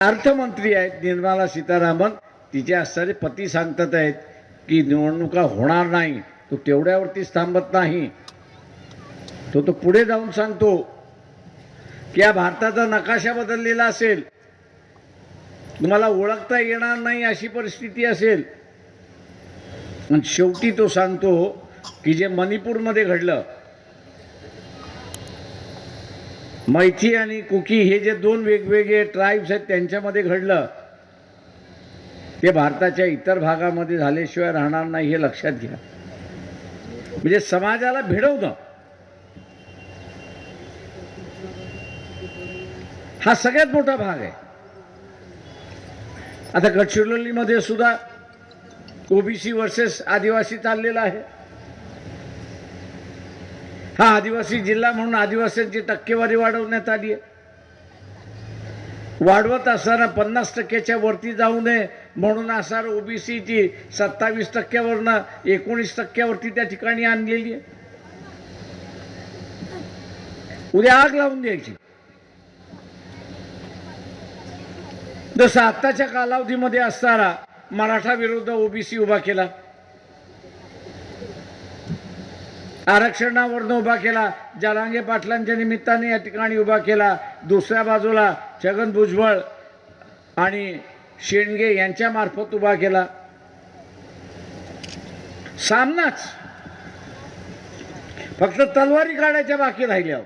अर्थमंत्री आहेत निर्मला सीतारामन. तिचे असणारे पती सांगतात आहेत की निवडणुका होणार नाही. तो तेवढ्यावरतीच थांबत नाही. तो तो पुढे जाऊन सांगतो की या भारताचा नकाशा बदललेला असेल. तुम्हाला ओळखता येणार नाही अशी परिस्थिती असेल. आणि शेवटी तो सांगतो की जे मणिपूरमध्ये घडलं मैथी आणि कुकी हे जे दोन वेगवेगळे ट्राईब्स आहेत त्यांच्यामध्ये घडलं. ते भारताच्या इतर भागामध्ये झाल्याशिवाय राहणार नाही हे लक्षात घ्या. म्हणजे समाजाला भिडवणं. हा सगळ्यात मोठा भाग आहे. आता गडचिरोलीमध्ये सुद्धा ओबीसी वर्सेस आदिवासी चाललेला आहे. हा आदिवासी जिल्हा म्हणून आदिवासींची टक्केवारी वाढवण्यात आली आहे. वाढवत असताना पन्नास टक्क्याच्या वरती जाऊ नये म्हणून असणार ओबीसीची सत्तावीस टक्क्यावरनं एकोणीस टक्क्यावरती त्या ठिकाणी आणलेली आहे. उद्या आग लावून द्यायची. जसं आत्ताच्या कालावधीमध्ये असताना मराठा विरुद्ध ओबीसी उभा केला. आरक्षणावरनं उभा केला. जलांगे पाटलांच्या निमित्ताने या ठिकाणी उभा केला. दुसऱ्या बाजूला छगन भुजबळ आणि शेंडगे यांच्या मार्फत उभा केला. सामनाच. फक्त तलवारी काढायच्या बाकी राहिल्या